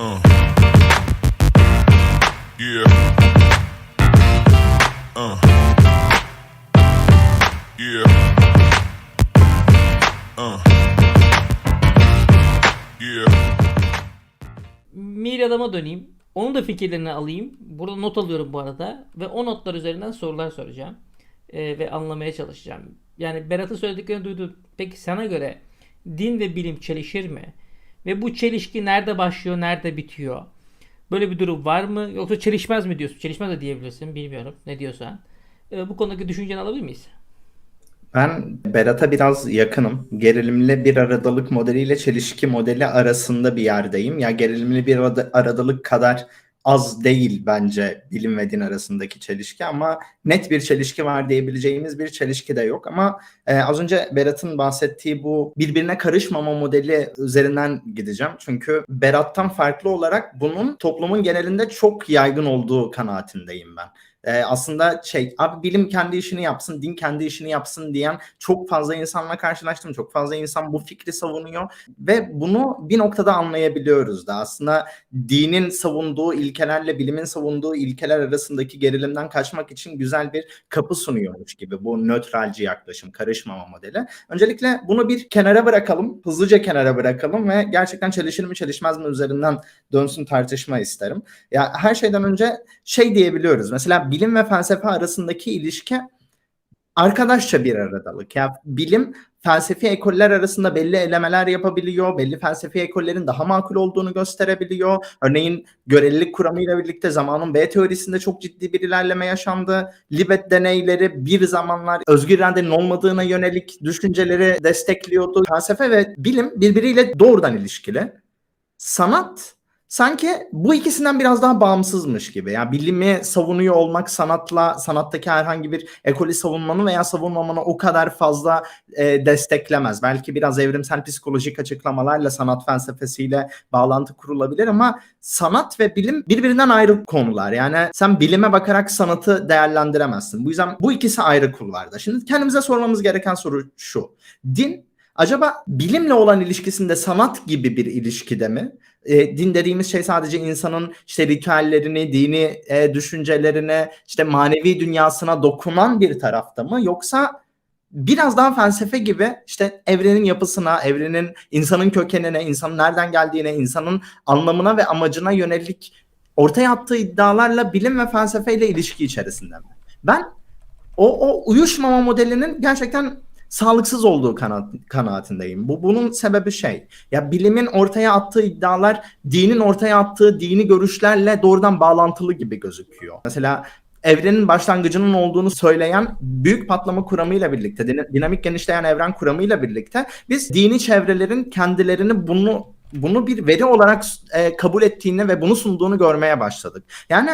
Uh. Yeah. Uh. Yeah. Uh. Mir adama döneyim. Onun da fikirlerini alayım. Burada not alıyorum bu arada. Ve o notlar üzerinden sorular soracağım. Ee, ve anlamaya çalışacağım. Yani Berat'ın söylediklerini duydum. Peki sana göre din ve bilim çelişir mi? Ve bu çelişki nerede başlıyor, nerede bitiyor? Böyle bir durum var mı? Yoksa çelişmez mi diyorsun? Çelişmez de diyebilirsin. Bilmiyorum. Ne diyorsan. Ee, bu konudaki düşünceni alabilir miyiz? Ben Berat'a biraz yakınım. Gerilimli bir aradalık modeliyle çelişki modeli arasında bir yerdeyim. Ya gerilimli bir arada- aradalık kadar az değil bence bilim ve din arasındaki çelişki ama net bir çelişki var diyebileceğimiz bir çelişki de yok. Ama e, az önce Berat'ın bahsettiği bu birbirine karışmama modeli üzerinden gideceğim. Çünkü Berat'tan farklı olarak bunun toplumun genelinde çok yaygın olduğu kanaatindeyim ben. Ee, aslında şey abi bilim kendi işini yapsın, din kendi işini yapsın diyen çok fazla insanla karşılaştım. Çok fazla insan bu fikri savunuyor ve bunu bir noktada anlayabiliyoruz da aslında dinin savunduğu ilkelerle bilimin savunduğu ilkeler arasındaki gerilimden kaçmak için güzel bir kapı sunuyormuş gibi bu nötralci yaklaşım, karışmama modeli. Öncelikle bunu bir kenara bırakalım, hızlıca kenara bırakalım ve gerçekten çelişir mi çelişmez mi üzerinden dönsün tartışma isterim. Ya her şeyden önce şey diyebiliyoruz. Mesela bilim ve felsefe arasındaki ilişki arkadaşça bir aradalık. Ya bilim felsefi ekoller arasında belli elemeler yapabiliyor. Belli felsefi ekollerin daha makul olduğunu gösterebiliyor. Örneğin görelilik kuramıyla birlikte zamanın B teorisinde çok ciddi bir ilerleme yaşandı. Libet deneyleri bir zamanlar özgür iradenin olmadığına yönelik düşünceleri destekliyordu. Felsefe ve bilim birbiriyle doğrudan ilişkili. Sanat sanki bu ikisinden biraz daha bağımsızmış gibi. Yani bilimi savunuyor olmak sanatla, sanattaki herhangi bir ekolü savunmanı veya savunmamanı o kadar fazla e, desteklemez. Belki biraz evrimsel psikolojik açıklamalarla sanat felsefesiyle bağlantı kurulabilir ama sanat ve bilim birbirinden ayrı konular. Yani sen bilime bakarak sanatı değerlendiremezsin. Bu yüzden bu ikisi ayrı kulvarda. Şimdi kendimize sormamız gereken soru şu. Din acaba bilimle olan ilişkisinde sanat gibi bir ilişkide mi? E, din dediğimiz şey sadece insanın işte ritüellerini, dini e, düşüncelerine, işte manevi dünyasına dokunan bir tarafta mı? Yoksa biraz daha felsefe gibi işte evrenin yapısına, evrenin insanın kökenine, insanın nereden geldiğine, insanın anlamına ve amacına yönelik ortaya attığı iddialarla bilim ve felsefeyle ilişki içerisinde mi? Ben o, o uyuşmama modelinin gerçekten sağlıksız olduğu kanaat, kanaatindeyim. Bu bunun sebebi şey. Ya bilimin ortaya attığı iddialar dinin ortaya attığı dini görüşlerle doğrudan bağlantılı gibi gözüküyor. Mesela evrenin başlangıcının olduğunu söyleyen büyük patlama kuramıyla birlikte, din- dinamik genişleyen evren kuramıyla birlikte biz dini çevrelerin kendilerini bunu bunu bir veri olarak e, kabul ettiğini ve bunu sunduğunu görmeye başladık. Yani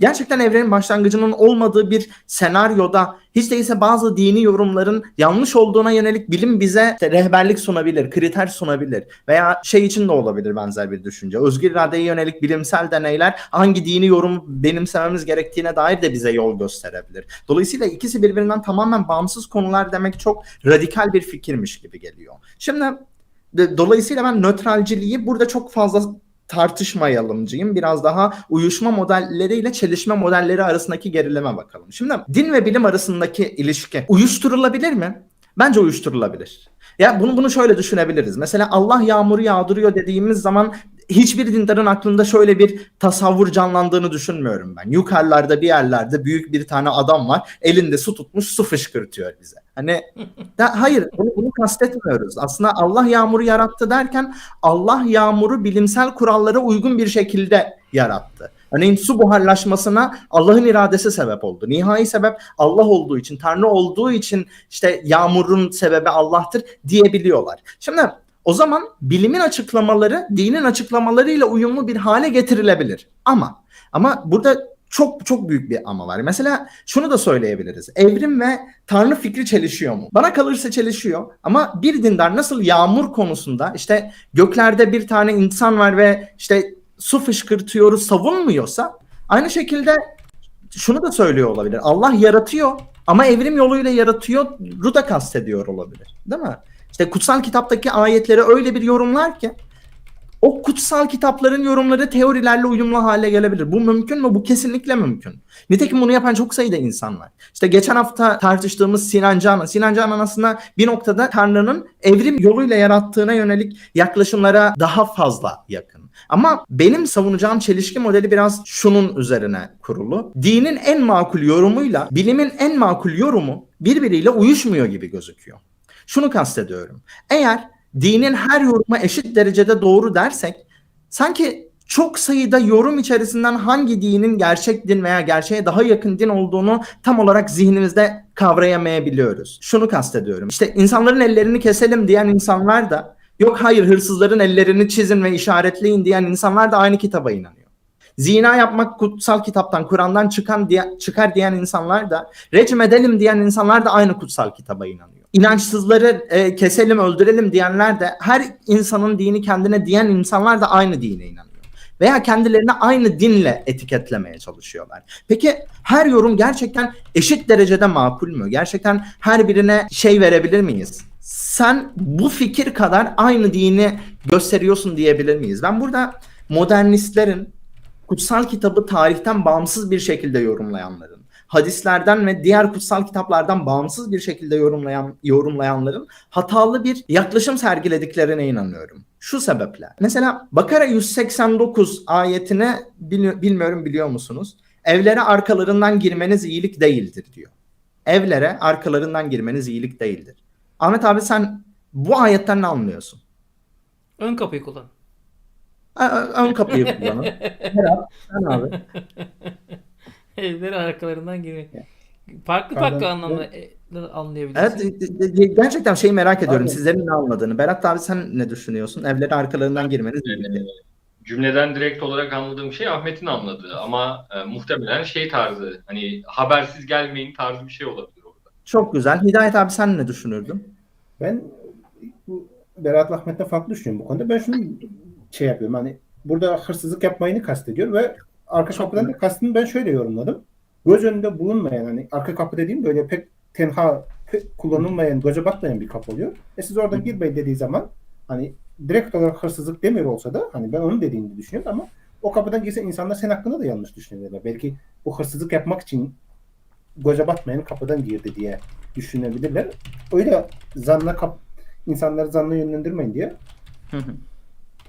gerçekten evrenin başlangıcının olmadığı bir senaryoda hiç değilse bazı dini yorumların yanlış olduğuna yönelik bilim bize işte rehberlik sunabilir, kriter sunabilir veya şey için de olabilir benzer bir düşünce. Özgür iradeye yönelik bilimsel deneyler hangi dini yorumu benimsememiz gerektiğine dair de bize yol gösterebilir. Dolayısıyla ikisi birbirinden tamamen bağımsız konular demek çok radikal bir fikirmiş gibi geliyor. Şimdi dolayısıyla ben nötralciliği burada çok fazla tartışmayalımcıyım. Biraz daha uyuşma modelleriyle çelişme modelleri arasındaki gerilime bakalım. Şimdi din ve bilim arasındaki ilişki uyuşturulabilir mi? Bence uyuşturulabilir. Ya bunu bunu şöyle düşünebiliriz. Mesela Allah yağmuru yağdırıyor dediğimiz zaman hiçbir dindarın aklında şöyle bir tasavvur canlandığını düşünmüyorum ben. Yukarılarda bir yerlerde büyük bir tane adam var. Elinde su tutmuş su fışkırtıyor bize. Hani da, hayır bunu, bunu kastetmiyoruz. Aslında Allah yağmuru yarattı derken Allah yağmuru bilimsel kurallara uygun bir şekilde yarattı. Örneğin su buharlaşmasına Allah'ın iradesi sebep oldu. Nihai sebep Allah olduğu için, Tanrı olduğu için işte yağmurun sebebi Allah'tır diyebiliyorlar. Şimdi o zaman bilimin açıklamaları dinin açıklamalarıyla uyumlu bir hale getirilebilir. Ama ama burada çok çok büyük bir ama var. Mesela şunu da söyleyebiliriz. Evrim ve Tanrı fikri çelişiyor mu? Bana kalırsa çelişiyor. Ama bir dindar nasıl yağmur konusunda işte göklerde bir tane insan var ve işte su fışkırtıyoruz savunmuyorsa aynı şekilde şunu da söylüyor olabilir. Allah yaratıyor ama evrim yoluyla yaratıyor da kastediyor olabilir. Değil mi? İşte kutsal kitaptaki ayetleri öyle bir yorumlar ki o kutsal kitapların yorumları teorilerle uyumlu hale gelebilir. Bu mümkün mü? Bu kesinlikle mümkün. Nitekim bunu yapan çok sayıda insan var. İşte geçen hafta tartıştığımız Sinan Canan. Sinan Canan aslında bir noktada Tanrı'nın evrim yoluyla yarattığına yönelik yaklaşımlara daha fazla yakın. Ama benim savunacağım çelişki modeli biraz şunun üzerine kurulu. Dinin en makul yorumuyla bilimin en makul yorumu birbiriyle uyuşmuyor gibi gözüküyor. Şunu kastediyorum. Eğer dinin her yoruma eşit derecede doğru dersek sanki çok sayıda yorum içerisinden hangi dinin gerçek din veya gerçeğe daha yakın din olduğunu tam olarak zihnimizde kavrayamayabiliyoruz. Şunu kastediyorum. İşte insanların ellerini keselim diyen insanlar da yok hayır hırsızların ellerini çizin ve işaretleyin diyen insanlar da aynı kitaba inanıyor. Zina yapmak kutsal kitaptan, Kur'an'dan çıkan diye, çıkar diyen insanlar da, rejim edelim diyen insanlar da aynı kutsal kitaba inanıyor. İnançsızları e, keselim, öldürelim diyenler de, her insanın dini kendine diyen insanlar da aynı dine inanıyor. Veya kendilerini aynı dinle etiketlemeye çalışıyorlar. Peki her yorum gerçekten eşit derecede makul mü? Gerçekten her birine şey verebilir miyiz? Sen bu fikir kadar aynı dini gösteriyorsun diyebilir miyiz? Ben burada modernistlerin kutsal kitabı tarihten bağımsız bir şekilde yorumlayanların, hadislerden ve diğer kutsal kitaplardan bağımsız bir şekilde yorumlayan yorumlayanların hatalı bir yaklaşım sergilediklerine inanıyorum. Şu sebeple. Mesela Bakara 189 ayetine bil- bilmiyorum biliyor musunuz? Evlere arkalarından girmeniz iyilik değildir diyor. Evlere arkalarından girmeniz iyilik değildir. Ahmet abi sen bu ayetten ne anlıyorsun? Ön kapıyı kullan. Ön kapıyı kullanın. Berat, sen abi. Evleri arkalarından girmek. Farklı Pardon. farklı anlamda e, anlayabilirsin. Evet, e- e- gerçekten şeyi merak ediyorum Abi. sizlerin ne anladığını. Berat abi sen ne düşünüyorsun? Evlere arkalarından girmeniz Ee, cümleden direkt olarak anladığım şey Ahmet'in anladığı ama e, muhtemelen şey tarzı hani habersiz gelmeyin tarzı bir şey olabilir orada. çok güzel. Hidayet abi sen ne düşünürdün? Ben bu Berat Ahmet'ten farklı düşünüyorum bu konuda. Ben şunu şey yapıyorum hani burada hırsızlık yapmayını kastediyor ve arka kapıdan da kastını ben şöyle yorumladım. Göz önünde bulunmayan hani arka kapı dediğim böyle pek tenha kullanılmayan, göze batmayan bir kapı oluyor. E siz oradan girmeyin dediği zaman hani direkt olarak hırsızlık demiyor olsa da hani ben onun dediğini düşünüyorum ama o kapıdan girse insanlar senin hakkında da yanlış düşünüyorlar. Belki bu hırsızlık yapmak için göze batmayan kapıdan girdi diye düşünebilirler. Öyle zanna kap insanları zanna yönlendirmeyin diye.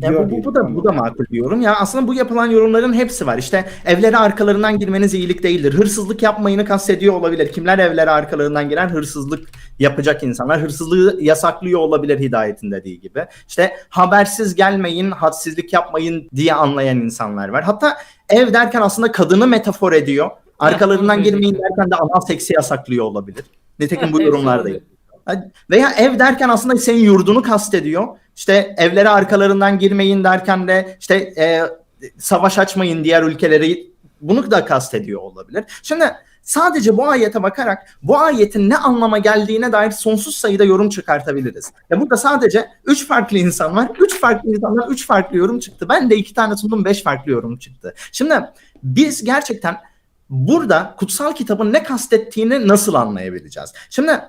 Ya diyor bu, bu, bu da bu da makul bir yorum. Ya aslında bu yapılan yorumların hepsi var. İşte evlere arkalarından girmeniz iyilik değildir. Hırsızlık yapmayını kastediyor olabilir. Kimler evlere arkalarından giren hırsızlık yapacak insanlar. Hırsızlığı yasaklıyor olabilir hidayetin dediği gibi. İşte habersiz gelmeyin, hadsizlik yapmayın diye anlayan insanlar var. Hatta ev derken aslında kadını metafor ediyor. Arkalarından girmeyin derken de anal seksi yasaklıyor olabilir. Nitekim bu Evet, yorumlarda olabilir. veya ev derken aslında senin yurdunu kastediyor. İşte evlere arkalarından girmeyin derken de işte e, savaş açmayın diğer ülkeleri bunu da kastediyor olabilir. Şimdi sadece bu ayete bakarak bu ayetin ne anlama geldiğine dair sonsuz sayıda yorum çıkartabiliriz. Ya burada sadece 3 farklı insan var. 3 farklı insanlar 3 farklı yorum çıktı. Ben de 2 tane sundum 5 farklı yorum çıktı. Şimdi biz gerçekten burada kutsal kitabın ne kastettiğini nasıl anlayabileceğiz? Şimdi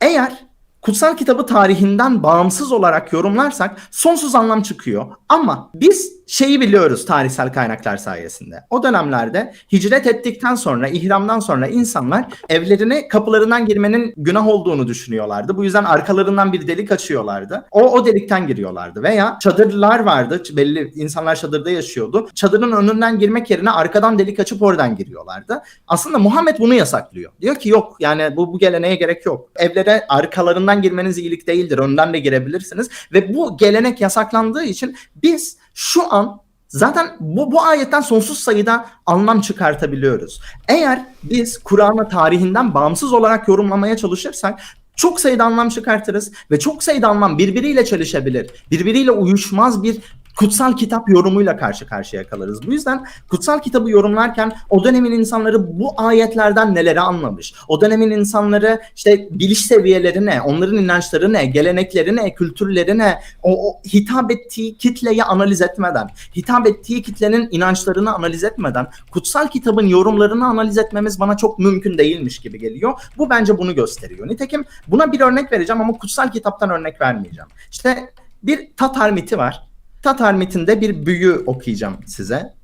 eğer kutsal kitabı tarihinden bağımsız olarak yorumlarsak sonsuz anlam çıkıyor. Ama biz şeyi biliyoruz tarihsel kaynaklar sayesinde. O dönemlerde hicret ettikten sonra, ihramdan sonra insanlar evlerine kapılarından girmenin günah olduğunu düşünüyorlardı. Bu yüzden arkalarından bir delik açıyorlardı. O o delikten giriyorlardı. Veya çadırlar vardı. Belli insanlar çadırda yaşıyordu. Çadırın önünden girmek yerine arkadan delik açıp oradan giriyorlardı. Aslında Muhammed bunu yasaklıyor. Diyor ki yok yani bu, bu geleneğe gerek yok. Evlere arkalarından girmeniz iyilik değildir. Önden de girebilirsiniz. Ve bu gelenek yasaklandığı için biz şu an zaten bu, bu ayetten sonsuz sayıda anlam çıkartabiliyoruz. Eğer biz Kur'an'ı tarihinden bağımsız olarak yorumlamaya çalışırsak çok sayıda anlam çıkartırız ve çok sayıda anlam birbiriyle çelişebilir. Birbiriyle uyuşmaz bir kutsal kitap yorumuyla karşı karşıya kalırız. Bu yüzden kutsal kitabı yorumlarken o dönemin insanları bu ayetlerden neleri anlamış? O dönemin insanları işte biliş seviyeleri ne? Onların inançları ne? Gelenekleri ne? Kültürleri ne? O, o hitap ettiği kitleyi analiz etmeden, hitap ettiği kitlenin inançlarını analiz etmeden kutsal kitabın yorumlarını analiz etmemiz bana çok mümkün değilmiş gibi geliyor. Bu bence bunu gösteriyor. Nitekim buna bir örnek vereceğim ama kutsal kitaptan örnek vermeyeceğim. İşte bir Tatar miti var. Tatar mitinde bir büyü okuyacağım size.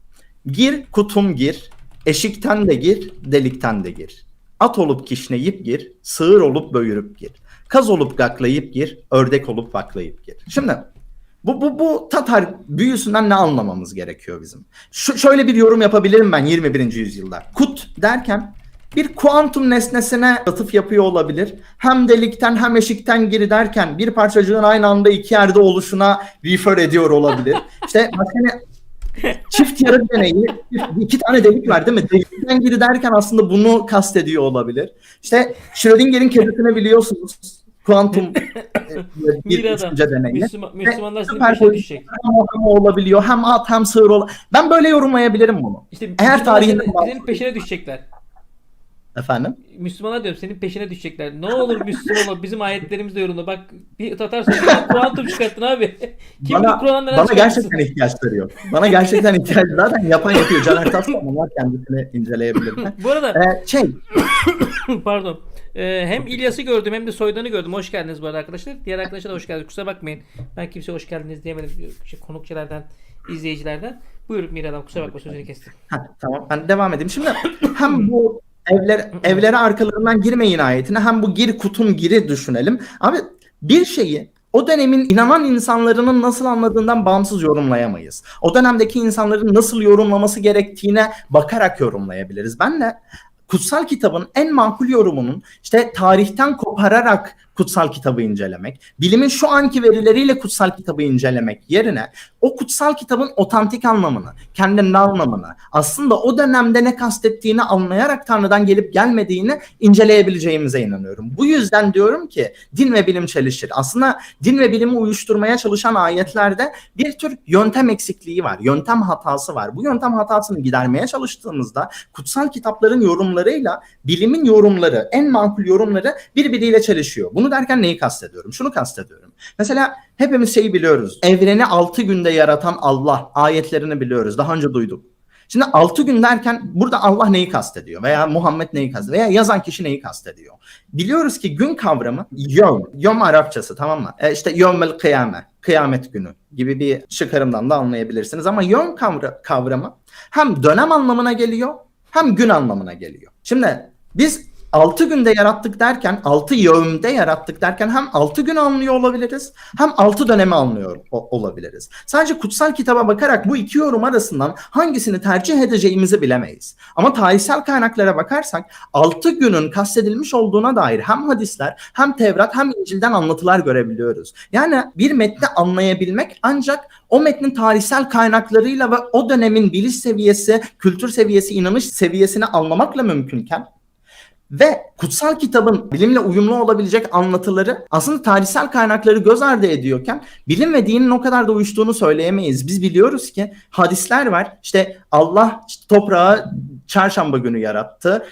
Gir kutum gir, eşikten de gir, delikten de gir. At olup kişneyip gir, sığır olup böğürüp gir. Kaz olup gaklayıp gir, ördek olup vaklayıp gir. Şimdi bu, bu, bu Tatar büyüsünden ne anlamamız gerekiyor bizim? Şu, şöyle bir yorum yapabilirim ben 21. yüzyılda. Kut derken bir kuantum nesnesine atıf yapıyor olabilir. Hem delikten hem eşikten giri derken bir parçacığın aynı anda iki yerde oluşuna refer ediyor olabilir. İşte ne? Çift yarı deneyi iki tane delik var değil mi? Delikten giri derken aslında bunu kastediyor olabilir. İşte Schrödinger'in kedisini biliyorsunuz. Kuantum e, bir düşünce deneyi. Müslüman, Müslümanlar süper politik- düşecek. Hem olabiliyor. Hem at hem sığır ol. Ben böyle yorumlayabilirim bunu. İşte Eğer bahsediyorsan- senin peşine düşecekler. Efendim? Müslümanlar diyorum senin peşine düşecekler. Ne olur Müslüman ol. Bizim ayetlerimizde yorumla. Bak bir Tatar kuantum çıkarttın abi. Kim bana, bilir Kur'an'dan bana gerçekten ihtiyaçları yok. Bana gerçekten ihtiyaç zaten yapan yapıyor. Caner Taslan var kendisini inceleyebilir. Bu arada Ee, şey pardon. Ee, hem İlyas'ı gördüm hem de Soydan'ı gördüm. Hoş geldiniz bu arada arkadaşlar. Diğer arkadaşlar da hoş geldiniz. Kusura bakmayın. Ben kimseye hoş geldiniz diyemedim. Şey, konukçulardan, izleyicilerden. Buyurun Miradan kusura bakma sözünü kestim. ha, tamam ben devam edeyim. Şimdi hem bu evler evlere arkalarından girmeyin ayetine hem bu gir kutum giri düşünelim. Abi bir şeyi o dönemin inanan insanların nasıl anladığından bağımsız yorumlayamayız. O dönemdeki insanların nasıl yorumlaması gerektiğine bakarak yorumlayabiliriz. Ben de kutsal kitabın en makul yorumunun işte tarihten kopararak kutsal kitabı incelemek, bilimin şu anki verileriyle kutsal kitabı incelemek yerine o kutsal kitabın otantik anlamını, kendinin anlamını, aslında o dönemde ne kastettiğini anlayarak Tanrı'dan gelip gelmediğini inceleyebileceğimize inanıyorum. Bu yüzden diyorum ki din ve bilim çelişir. Aslında din ve bilimi uyuşturmaya çalışan ayetlerde bir tür yöntem eksikliği var, yöntem hatası var. Bu yöntem hatasını gidermeye çalıştığımızda kutsal kitapların yorumlarıyla bilimin yorumları, en makul yorumları birbiriyle çelişiyor. Bunu derken neyi kastediyorum? Şunu kastediyorum. Mesela hepimiz şeyi biliyoruz. Evreni 6 günde yaratan Allah ayetlerini biliyoruz. Daha önce duyduk. Şimdi 6 gün derken burada Allah neyi kastediyor? Veya Muhammed neyi kastediyor? Veya yazan kişi neyi kastediyor? Biliyoruz ki gün kavramı yom. Yom Arapçası tamam mı? E işte yomel kıyame. Kıyamet günü gibi bir çıkarımdan da anlayabilirsiniz. Ama yom kavra- kavramı hem dönem anlamına geliyor hem gün anlamına geliyor. Şimdi biz 6 günde yarattık derken 6 yevmde yarattık derken hem 6 gün anlıyor olabiliriz hem 6 dönemi anlıyor olabiliriz. Sadece kutsal kitaba bakarak bu iki yorum arasından hangisini tercih edeceğimizi bilemeyiz. Ama tarihsel kaynaklara bakarsak 6 günün kastedilmiş olduğuna dair hem hadisler hem Tevrat hem İncil'den anlatılar görebiliyoruz. Yani bir metni anlayabilmek ancak o metnin tarihsel kaynaklarıyla ve o dönemin biliş seviyesi, kültür seviyesi, inanış seviyesini anlamakla mümkünken ve kutsal kitabın bilimle uyumlu olabilecek anlatıları aslında tarihsel kaynakları göz ardı ediyorken bilim ve dinin o kadar da uyuştuğunu söyleyemeyiz. Biz biliyoruz ki hadisler var. İşte Allah işte toprağı çarşamba günü yarattı.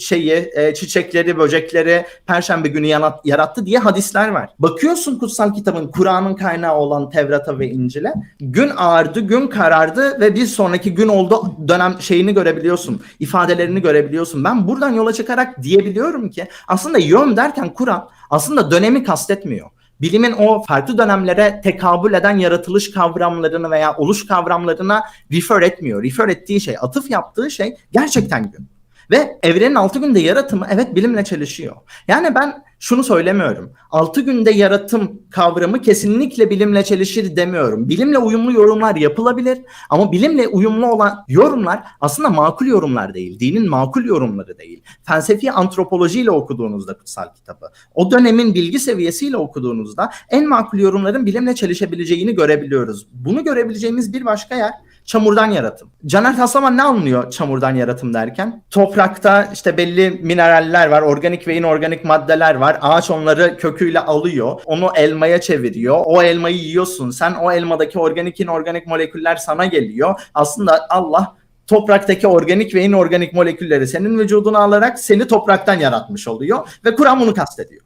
Şeyi e, çiçekleri, böcekleri perşembe günü yarattı diye hadisler var. Bakıyorsun kutsal kitabın Kur'an'ın kaynağı olan Tevrat'a ve İncil'e. Gün ağardı, gün karardı ve bir sonraki gün oldu dönem şeyini görebiliyorsun. ifadelerini görebiliyorsun. Ben buradan yola çıkarak diyebiliyorum ki aslında yön derken Kur'an aslında dönemi kastetmiyor. Bilimin o farklı dönemlere tekabül eden yaratılış kavramlarını veya oluş kavramlarına refer etmiyor. Refer ettiği şey, atıf yaptığı şey gerçekten gün. Ve evrenin 6 günde yaratımı evet bilimle çelişiyor. Yani ben şunu söylemiyorum. 6 günde yaratım kavramı kesinlikle bilimle çelişir demiyorum. Bilimle uyumlu yorumlar yapılabilir ama bilimle uyumlu olan yorumlar aslında makul yorumlar değil. Dinin makul yorumları değil. Felsefi antropolojiyle okuduğunuzda kutsal kitabı, o dönemin bilgi seviyesiyle okuduğunuzda en makul yorumların bilimle çelişebileceğini görebiliyoruz. Bunu görebileceğimiz bir başka yer çamurdan yaratım. Caner Taslaman ne anlıyor çamurdan yaratım derken? Toprakta işte belli mineraller var, organik ve inorganik maddeler var. Ağaç onları köküyle alıyor, onu elmaya çeviriyor. O elmayı yiyorsun. Sen o elmadaki organik inorganik moleküller sana geliyor. Aslında Allah topraktaki organik ve inorganik molekülleri senin vücuduna alarak seni topraktan yaratmış oluyor ve Kur'an bunu kastediyor.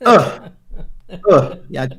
Öh. Öh. Yani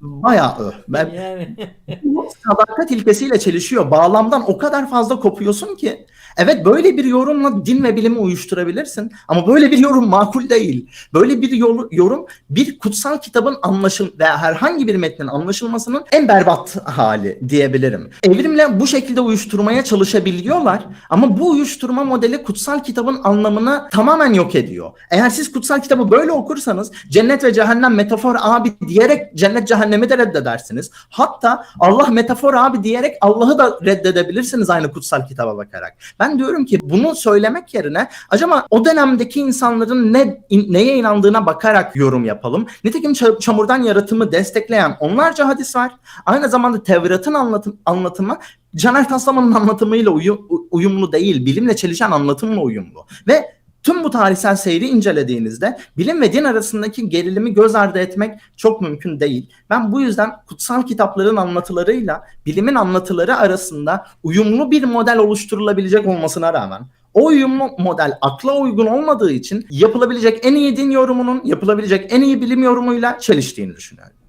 bayağı öh. Ben, Yani bu sadakat ilkesiyle çelişiyor. Bağlamdan o kadar fazla kopuyorsun ki. Evet böyle bir yorumla din ve bilimi uyuşturabilirsin ama böyle bir yorum makul değil. Böyle bir yol- yorum bir kutsal kitabın anlaşıl veya herhangi bir metnin anlaşılmasının en berbat hali diyebilirim. Evrimle bu şekilde uyuşturmaya çalışabiliyorlar ama bu uyuşturma modeli kutsal kitabın anlamını tamamen yok ediyor. Eğer siz kutsal kitabı böyle okursanız cennet ve cehennem metafor abi diyerek cennet cehennemi de reddedersiniz. Hatta Allah metafor abi diyerek Allah'ı da reddedebilirsiniz aynı kutsal kitaba bakarak. Ben diyorum ki bunu söylemek yerine acaba o dönemdeki insanların ne in- neye inandığına bakarak yorum yapalım. Nitekim ça- çamurdan yaratımı destekleyen onlarca hadis var. Aynı zamanda Tevrat'ın anlatım, anlatımı Caner Taslaman'ın anlatımıyla uyu- uyumlu değil, bilimle çelişen anlatımla uyumlu. Ve tüm bu tarihsel seyri incelediğinizde bilim ve din arasındaki gerilimi göz ardı etmek çok mümkün değil. Ben bu yüzden kutsal kitapların anlatılarıyla bilimin anlatıları arasında uyumlu bir model oluşturulabilecek olmasına rağmen o uyumlu model akla uygun olmadığı için yapılabilecek en iyi din yorumunun yapılabilecek en iyi bilim yorumuyla çeliştiğini düşünüyorum.